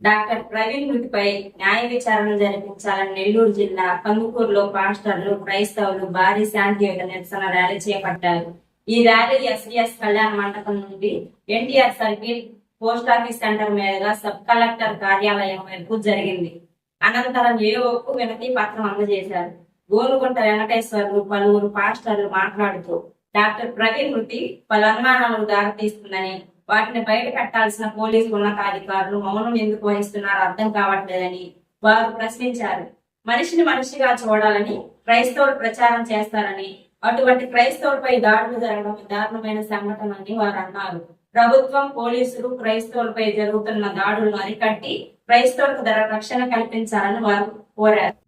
Doctor Praveen మృతిపై న్యాయ విచారణ జరిపించాలని నెల్లూరు జిల్లా కందుకూరులో పాస్టర్లు క్రైస్తవులు భారీ శాంతియుత నిరసన ర్యాలీ చేపట్టారు. ఈ ర్యాలీ ఎస్డిఎస్ కళ్యాణ మండపం నుండి NTR circle post office centre మీదుగా సబ్ కలెక్టర్ కార్యాలయం వరకు జరిగింది. అనంతరం ఏఓకు వినతి పత్రం అందజేశారు. గోనుగుంట వెంకటేశ్వర్లు పలువురు పాస్టర్లు మాట్లాడుతూ డాక్టర్ ప్రవీణ్ మృతి పలు అనుమానాలకు దారితీస్తుందని వాటిని బయట పెట్టాల్సిన పోలీసు ఉన్నతాధికారులు మౌనం ఎందుకు వహిస్తున్నారో అర్థం కావట్లేదని వారు ప్రశ్నించారు. మనిషిని మనిషిగా చూడాలని క్రైస్తవులు ప్రచారం చేస్తారని అటువంటి క్రైస్తవులపై దాడులు జరగడం దారుణమైన సంఘటన అని వారు అన్నారు. ప్రభుత్వం పోలీసులు క్రైస్తవులపై జరుగుతున్న దాడులను అరికట్టి క్రైస్తవులకు ధర రక్షణ కల్పించాలని వారు కోరారు.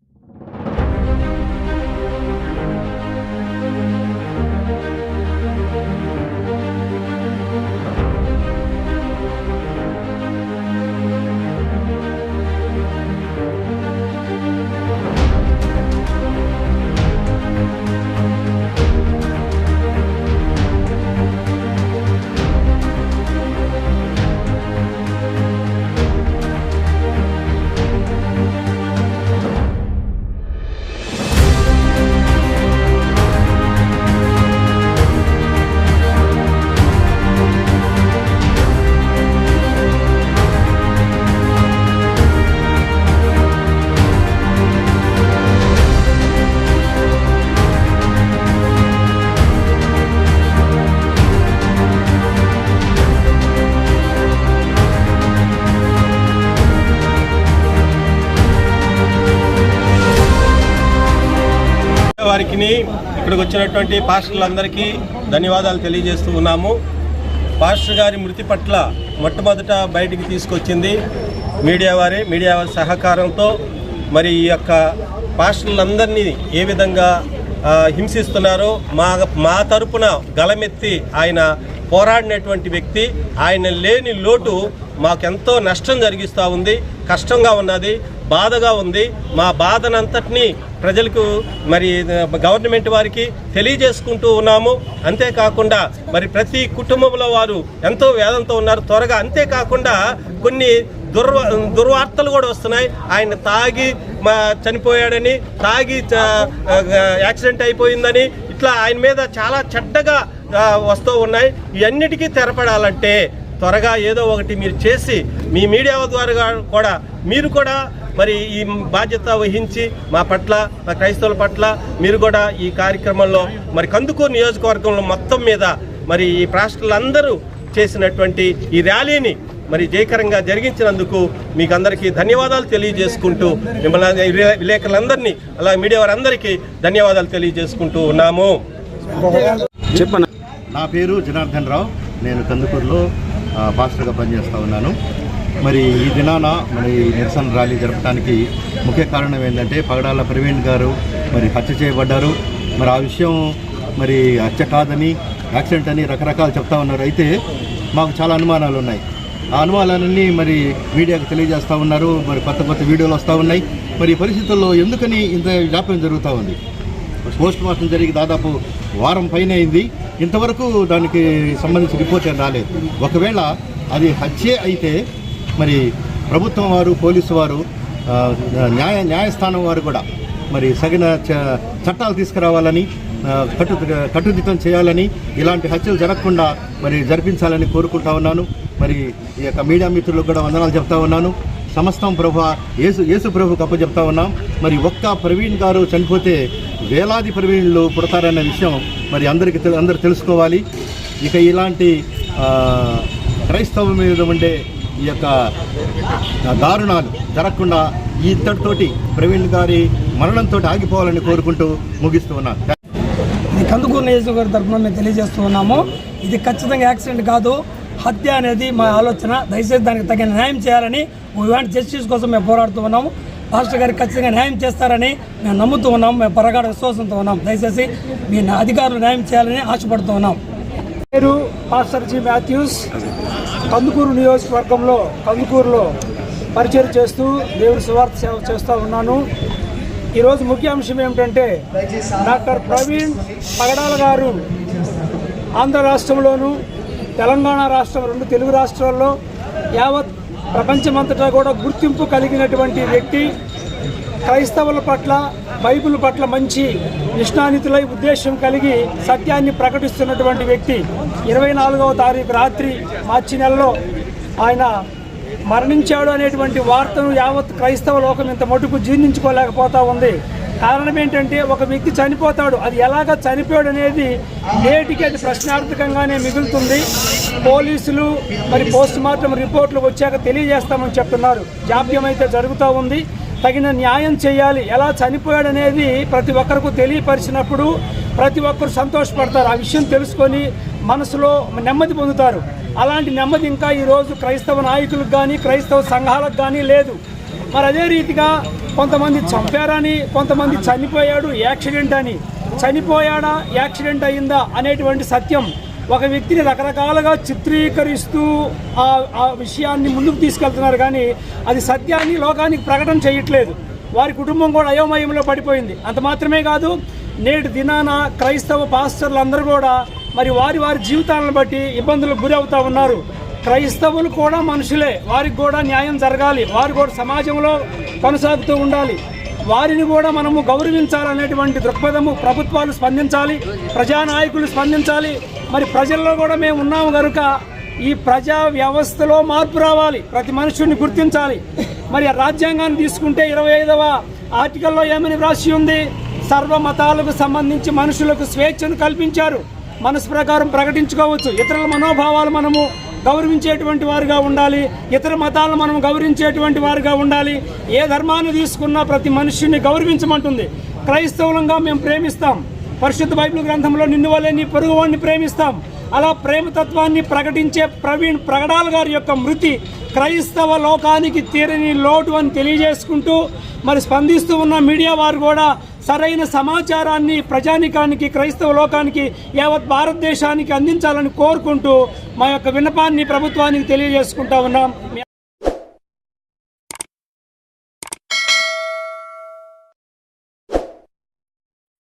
వారికి ఇక్కడికి వచ్చినటువంటి పాస్టర్లందరికీ ధన్యవాదాలు తెలియజేస్తూ ఉన్నాము. పాస్టర్ గారి మృతి పట్ల మొట్టమొదట బయటికి తీసుకొచ్చింది మీడియా వారే మీడియా వారి సహకారంతో. మరి ఈ యొక్క పాస్టర్లందరినీ ఏ విధంగా హింసిస్తున్నారో మా మా తరపున గలమెత్తి ఆయన పోరాడినటువంటి వ్యక్తి. ఆయన లేని లోటు మాకెంతో నష్టం జరిగిస్తూ ఉంది కష్టంగా ఉన్నది బాధగా ఉంది. మా బాధనంతటినీ ప్రజలకు మరి గవర్నమెంట్ వారికి తెలియజేసుకుంటూ ఉన్నాము. అంతేకాకుండా మరి ప్రతి కుటుంబంలో వారు ఎంతో వేదంతో ఉన్నారు. త్వరగా అంతేకాకుండా కొన్ని దుర్వ దుర్వార్తలు కూడా వస్తున్నాయి. ఆయన తాగి మా చనిపోయాడని తాగి యాక్సిడెంట్ అయిపోయిందని ఇట్లా ఆయన మీద చాలా చెడ్డగా వస్తూ ఉన్నాయి. ఇవన్నిటికీ తెరపడాలంటే త్వరగా ఏదో ఒకటి మీరు చేసి మీ మీడియా ద్వారా కూడా మీరు కూడా మరి ఈ బాధ్యత వహించి మా పట్ల మా క్రైస్తవుల పట్ల మీరు కూడా ఈ కార్యక్రమంలో మరి కందుకూరు నియోజకవర్గంలో మొత్తం మీద మరి ఈ రాష్ట్రాలందరూ చేసినటువంటి ఈ ర్యాలీని మరి జయకరంగా జరిగించినందుకు మీకు అందరికీ ధన్యవాదాలు తెలియజేసుకుంటూ మిమ్మల్ని విలే- విలేకరులందరినీ అలాగే మీడియా వారందరికీ ధన్యవాదాలు తెలియజేసుకుంటూ ఉన్నాము. చెప్పన్న నా పేరు జనార్దన్ రావు. నేను కందుకూరులో పాస్టర్గా పనిచేస్తూ ఉన్నాను. మరి ఈ దినాన మరి నిరసన ర్యాలీ జరపడానికి ముఖ్య కారణం ఏంటంటే పగడాల ప్రవీణ్ గారు మరి హత్య చేయబడ్డారు. మరి ఆ విషయం మరి హత్య కాదని యాక్సిడెంట్ అని రకరకాలు చెప్తా ఉన్నారు. అయితే మాకు చాలా అనుమానాలు ఉన్నాయి. ఆ అనుమానాలన్నీ మరి మీడియాకు తెలియజేస్తూ ఉన్నారు. మరి కొత్త కొత్త వీడియోలు వస్తూ ఉన్నాయి. మరి ఈ పరిస్థితుల్లో ఎందుకని ఇంత జాప్యం జరుగుతూ ఉంది? పోస్ట్ మార్టం జరిగి దాదాపు వారం పైన అయింది. ఇంతవరకు దానికి సంబంధించి రిపోర్ట్ ఏం రాలేదు. ఒకవేళ అది హత్యే అయితే మరి ప్రభుత్వం వారు పోలీసు వారు న్యాయ న్యాయస్థానం వారు కూడా మరి సగిన చ- చట్టాలు తీసుకురావాలని కట్టు కట్టుదిట్టం చేయాలని ఇలాంటి హత్యలు జరగకుండా మరి జరిపించాలని కోరుకుంటా ఉన్నాను. మరి ఈ యొక్క మీడియా మిత్రులకు కూడా వందనాలు చెప్తా ఉన్నాను. సమస్తం ప్రభు యేసు యేసు ప్రభుకు అప్పచెప్తా ఉన్నాం. మరి ఒక్క ప్రవీణ్ గారు చనిపోతే వేలాది ప్రవీణులు పుడతారన్న విషయం మరి అందరికీ తెలు- అందరూ తెలుసుకోవాలి. ఇక ఇలాంటి క్రైస్తవం మీద ఉండే ఈ యొక్క దారుణాలు జరగకుండా ఈ ఇద్దరితోటి ప్రవీణ్ గారి మరణంతో ఆగిపోవాలని కోరుకుంటూ ముగిస్తూ ఉన్నాను. ఇది కందుకూరు నియోజకవర్గం తరఫున మేము తెలియజేస్తూ ఉన్నాము. ఇది ఖచ్చితంగా యాక్సిడెంట్ కాదు. హత్య అనేది మా ఆలోచన. దయచేసి దానికి తగిన న్యాయం చేయాలని ఇలాంటి జస్టిస్ కోసం మేము పోరాడుతూ ఉన్నాము. పాస్టర్ గారికి ఖచ్చితంగా న్యాయం చేస్తారని మేము నమ్ముతూ ఉన్నాము. మేము పరగాడ విశ్వాసంతో ఉన్నాం దయచేసి మీ అధికారులు న్యాయం చేయాలని ఆశపడుతూ ఉన్నాం పేరు పాస్టర్ జి మాథ్యూస్. కందుకూరు నియోజకవర్గంలో కందుకూరులో పరిచయం చేస్తూ దేవుడి సువార్త సేవ చేస్తూ ఉన్నాను. ఈరోజు ముఖ్య అంశం ఏమిటంటే డాక్టర్ ప్రవీణ్ పగడాల గారు ఆంధ్ర రాష్ట్రంలోను తెలంగాణ రాష్ట్రం రెండు తెలుగు రాష్ట్రాల్లో యావత్ ప్రపంచమంతటా కూడా గుర్తింపు కలిగినటువంటి వ్యక్తి. క్రైస్తవుల పట్ల బైబిల్ పట్ల మంచి నిష్ణానితులై ఉద్దేశం కలిగి సత్యాన్ని ప్రకటిస్తున్నటువంటి వ్యక్తి ఇరవై నాలుగవ తారీఖు రాత్రి మార్చి నెలలో ఆయన మరణించాడు అనేటువంటి వార్తను యావత్ క్రైస్తవ లోకం ఇంత మటుకు జీర్ణించుకోలేకపోతా ఉంది. కారణం ఏంటంటే ఒక వ్యక్తి చనిపోతాడు. అది ఎలాగ చనిపోయాడు అనేది నేటికి అది ప్రశ్నార్థకంగానే మిగులుతుంది. పోలీసులు మరి పోస్ట్ మార్టం రిపోర్ట్లు వచ్చాక తెలియజేస్తామని చెప్తున్నారు. జాప్యం అయితే జరుగుతూ ఉంది. తగిన న్యాయం చేయాలి ఎలా చనిపోయాడనేది ప్రతి ఒక్కరికి తెలియపరిచినప్పుడు ప్రతి ఒక్కరు సంతోషపడతారు. ఆ విషయం తెలుసుకొని మనసులో నెమ్మది పొందుతారు. అలాంటి నెమ్మది ఇంకా ఈరోజు క్రైస్తవ నాయకులకు కానీ క్రైస్తవ సంఘాలకు కానీ లేదు. మరి అదే రీతిగా కొంతమంది చంపారని కొంతమంది చనిపోయాడు యాక్సిడెంట్ అని. చనిపోయాడా యాక్సిడెంట్ అయిందా అనేటువంటి సత్యం ఒక వ్యక్తిని రకరకాలుగా చిత్రీకరిస్తూ ఆ ఆ విషయాన్ని ముందుకు తీసుకెళ్తున్నారు కానీ అది సత్యాన్ని లోకానికి ప్రకటన చేయట్లేదు. వారి కుటుంబం కూడా అయోమయంలో పడిపోయింది. అంత మాత్రమే కాదు నేటి దినాన క్రైస్తవ పాస్టర్లు అందరూ కూడా మరి వారి వారి జీవితాలను బట్టి ఇబ్బందులకు గురి అవుతూ ఉన్నారు. క్రైస్తవులు కూడా మనుషులే. వారికి కూడా న్యాయం జరగాలి. వారు కూడా సమాజంలో కొనసాగుతూ ఉండాలి. వారిని కూడా మనము గౌరవించాలనేటువంటి దృక్పథము ప్రభుత్వాలు స్పందించాలి ప్రజానాయకులు స్పందించాలి. మరి ప్రజల్లో కూడా మేము ఉన్నాము కనుక ఈ ప్రజా వ్యవస్థలో మార్పు రావాలి ప్రతి మనుషుడిని గుర్తించాలి. మరి రాజ్యాంగాన్ని తీసుకుంటే ఇరవై ఐదవ ఆర్టికల్లో ఏమని వ్రాసి ఉంది? సర్వ మతాలకు సంబంధించి మనుషులకు స్వేచ్ఛను కల్పించారు. మనసు ప్రకారం ప్రకటించుకోవచ్చు. ఇతరుల మనోభావాలు మనము గౌరవించేటువంటి వారుగా ఉండాలి. ఇతర మతాలను మనం గౌరవించేటువంటి వారుగా ఉండాలి. ఏ ధర్మాన్ని తీసుకున్నా ప్రతి మనుషుని గౌరవించమంటుంది. క్రైస్తవులంగా మేము ప్రేమిస్తాం. పరిశుద్ధ బైబిల్ గ్రంథంలో నిన్ను వల్లే నీ పొరుగువాడిని ప్రేమిస్తాం. అలా ప్రేమతత్వాన్ని ప్రకటించే ప్రవీణ్ ప్రగడాల గారి యొక్క మృతి క్రైస్తవ లోకానికి తీరని లోటు అని తెలియజేసుకుంటూ మరి స్పందిస్తూ ఉన్న మీడియా వారు కూడా సరైన సమాచారాన్ని ప్రజానికానికి క్రైస్తవ లోకానికి యావత్ భారతదేశానికి అందించాలని కోరుకుంటూ మా యొక్క విన్నపాన్ని ప్రభుత్వానికి తెలియజేసుకుంటా ఉన్నాం.